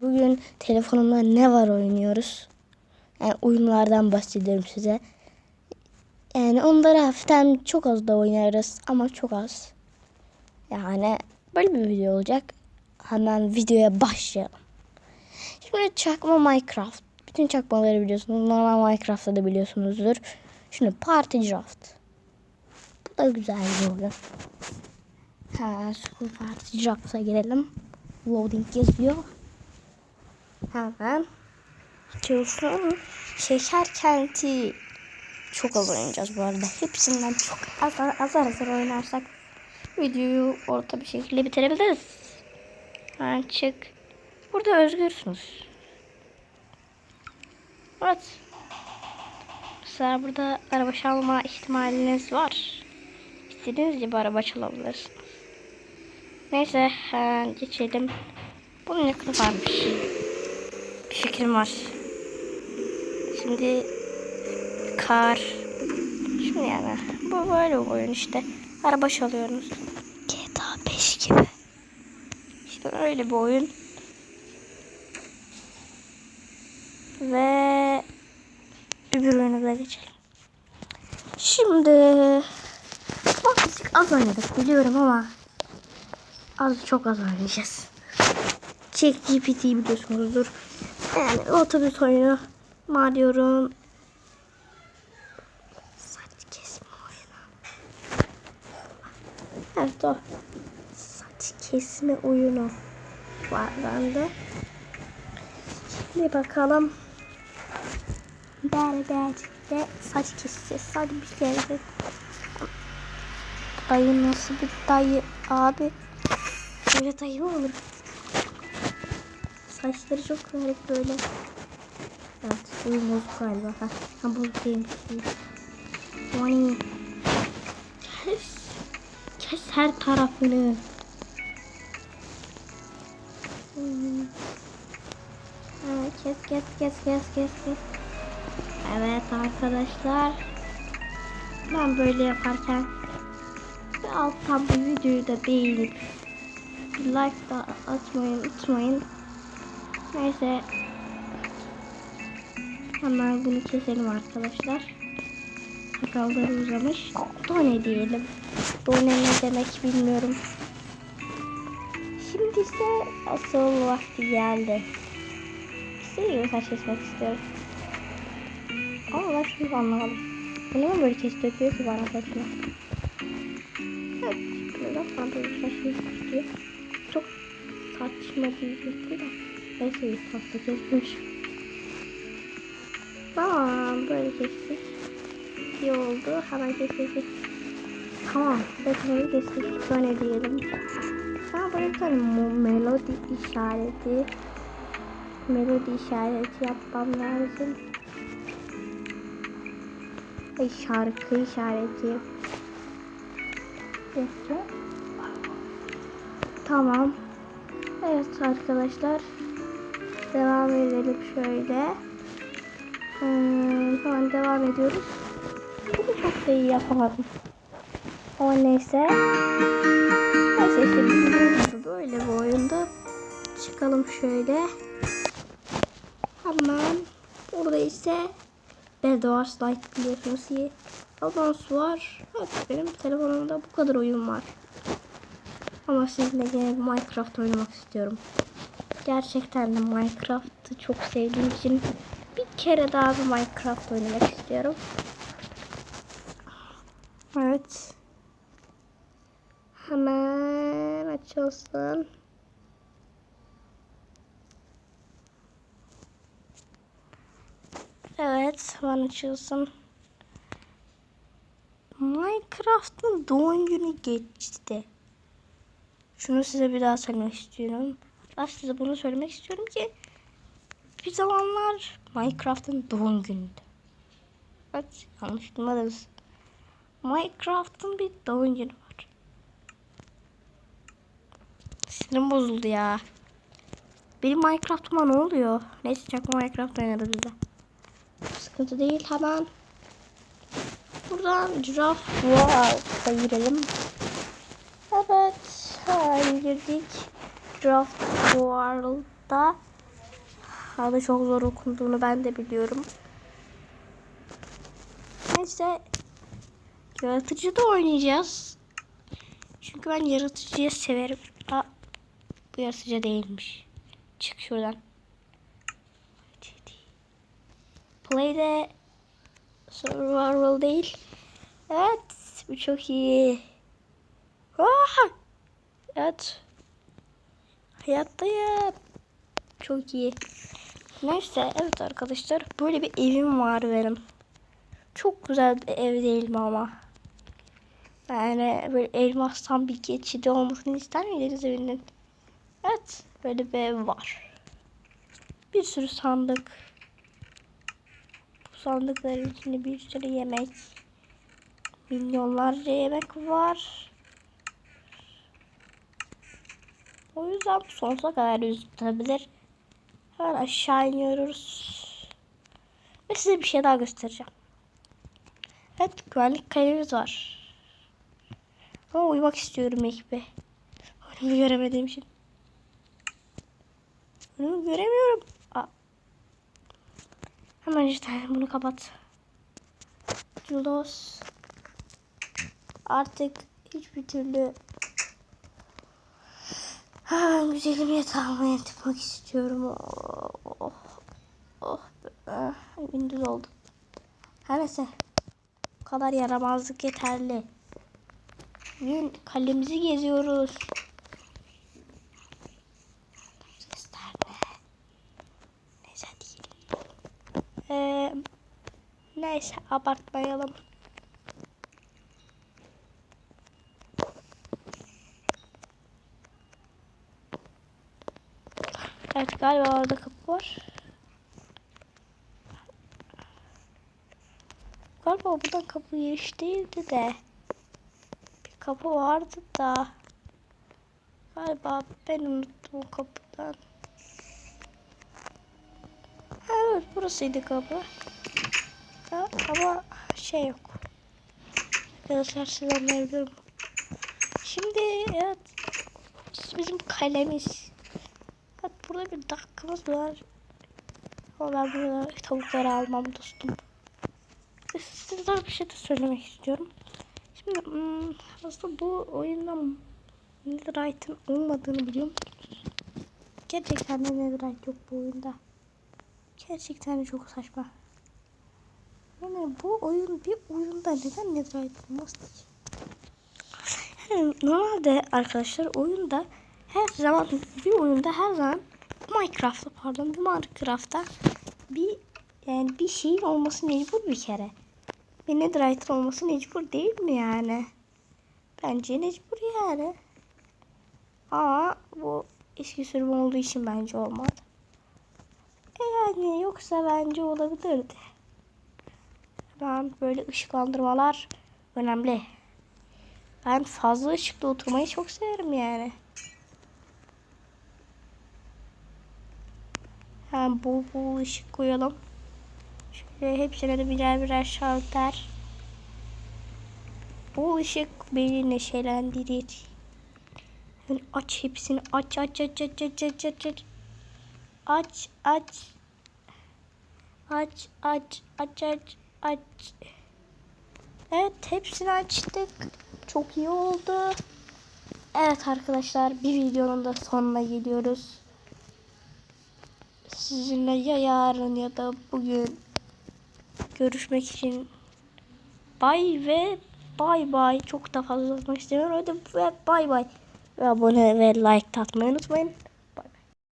Bugün telefonumda ne var oynuyoruz. Yani oyunlardan bahsediyorum size. Yani onları hafiften çok az da oynarız ama çok az. Yani böyle bir video olacak. Hemen videoya başlayalım. Şimdi çakma Minecraft. Bütün çakmaları biliyorsunuz. Normal Minecraft'ta da biliyorsunuzdur. Şimdi Party Draft. Bu da güzel bir oyun. Ha, School Party Draft'a girelim. Loading yazıyor. Hemen açıyorsun. Şeker kenti. Çok az oynayacağız bu arada. Hepsinden çok azar azar, azar oynarsak videoyu orta bir şekilde bitirebiliriz. Hemen çık. Burada özgürsünüz. Evet. Mesela burada araba çalma ihtimaliniz var. İstediğiniz gibi araba çalabilirsiniz. Neyse geçelim. Bunun yakını varmış. Bir fikrim var. Şimdi kar. Şimdi yani bu böyle oyun işte. Araba çalıyorsunuz. GTA 5 gibi. İşte öyle bir oyun. Ve öbür oyunumuza geçelim. Şimdi birazcık az oynadık biliyorum ama az çok az oynayacağız. Check GPT biliyorsunuzdur. Yani otobüs oyunu Mario'nun saç kesme oyunu. Evet o. Saç kesme oyunu var bende. Şimdi bakalım. Berbercikte saç keseceğiz. Hadi bir kere. Dayı nasıl bir dayı abi? Böyle dayı mı olur? Saçları çok garip böyle. Evet, oyun bozuk galiba. Ha, ha bozuk değilmiş. Kes. Kes her tarafını. Hmm. Ha, kes kes kes kes kes kes. Evet arkadaşlar. Ben böyle yaparken bir alttan bu videoyu da beğenip bir like da atmayı unutmayın. Neyse. Hemen bunu keselim arkadaşlar. Sakalları uzamış. Done diyelim. Done ne demek bilmiyorum. Şimdi ise asıl vakti geldi. İstediğim saç kesmek istiyorum. Ama şunu anlamadım. Bu neden böyle kes döküyor ki bana saçma? Evet. Neden bana böyle saç istiyor? Çok saçma diyecektim de. Neyse pasta kesmiş. Tamam böyle kestik. İyi oldu. Hemen kestik. Tamam. Bekleyin kestik. Böyle diyelim. Bir tane mo- melodi işareti. Melodi işareti yapmam lazım. Ay şarkı işareti. Bekle. Tamam. Evet arkadaşlar. Devam edelim şöyle. Hmm, tamam devam ediyoruz. Bunu çok da iyi yapamadım. Ama neyse. Neyse işte gibi böyle bir oyunda. Çıkalım şöyle. Hemen burada ise Bedwars Light biliyorsunuz ki. Advance var. Evet benim telefonumda bu kadar oyun var. Ama sizinle yine Minecraft oynamak istiyorum. Gerçekten de Minecraft'ı çok sevdiğim için bir kere daha bir Minecraft oynamak istiyorum. Evet. Hemen açılsın. Evet, hemen açılsın. Minecraft'ın doğum günü geçti. Şunu size bir daha söylemek istiyorum. Ben size bunu söylemek istiyorum ki bir zamanlar Minecraft'ın doğum günüydü. Evet yanlış duymadınız. Minecraft'ın bir doğum günü var. Sinirim bozuldu ya. Benim Minecraft'ıma ne oluyor? Neyse çakma Minecraft oynarız biz de. Sıkıntı değil hemen. Buradan Giraffe World'a girelim. Evet. Hemen girdik. Giraffe World'da Adı çok zor okunduğunu ben de biliyorum. Neyse yaratıcı da oynayacağız. Çünkü ben yaratıcıyı severim. Aa, bu yaratıcı değilmiş. Çık şuradan. Play'de survival değil. Evet bu çok iyi. Aa! Evet. Hayattayım. Çok iyi. Neyse evet arkadaşlar böyle bir evim var benim. Çok güzel bir ev değil mi ama? Yani böyle elmastan bir geçidi olmasını ister miydiniz evinin? Evet böyle bir ev var. Bir sürü sandık. Bu sandıkların içinde bir sürü yemek. Milyonlarca yemek var. O yüzden sonsuza kadar üzülebilir. Hemen aşağı iniyoruz. Ve size bir şey daha göstereceğim. Evet güvenlik kalemimiz var. Ama uyumak istiyorum ekibe. Önümü göremediğim için. Önümü göremiyorum. Aa. Hemen işte bunu kapat. Julos. Artık hiçbir türlü Ha, güzelim yatağıma yatmak istiyorum. Oh, oh, oh. Ah, gündüz oldu. Her neyse. Bu kadar yaramazlık yeterli. Bugün kalemizi geziyoruz. Sesler ne? Neyse değil. Ee, neyse abartmayalım. Evet galiba orada kapı var. Galiba buradan kapı giriş değildi de. Bir kapı vardı da. Galiba ben unuttum o kapıdan. Evet burasıydı kapı. Ama şey yok. Arkadaşlar size anlayabilirim. Şimdi evet bizim kalemiz. Burada bir dakikamız var. Ama burada tavukları almam dostum. Sizlere bir şey de söylemek istiyorum. Şimdi hmm, aslında bu oyunda Netherite'ın olmadığını biliyorum. Gerçekten de Netherite yok bu oyunda. Gerçekten de çok saçma. Yani bu oyun bir oyunda neden Netherite olmaz ki? Yani normalde arkadaşlar oyunda her zaman bir oyunda her zaman Minecraft'ta pardon bir Minecraft'ta bir yani bir şeyin olması mecbur bir kere. Bir Netherite olması mecbur değil mi yani? Bence mecbur yani. Ama bu eski sürüm olduğu için bence olmadı. E yani yoksa bence olabilirdi. Ben böyle ışıklandırmalar önemli. Ben fazla ışıkta oturmayı çok severim yani. Hem bol bol ışık koyalım. Şöyle hepsine de birer birer şalter. Bu ışık beni neşelendirir. Yani aç hepsini aç aç aç aç aç aç aç aç aç aç aç aç aç aç aç Evet hepsini açtık. Çok iyi oldu. Evet arkadaşlar bir videonun da sonuna geliyoruz. Sizinle ya yarın ya da bugün görüşmek için bay ve bay bay. Çok da fazla uzatmak istemiyorum. Ve bay bay. Ve abone ve like atmayı unutmayın.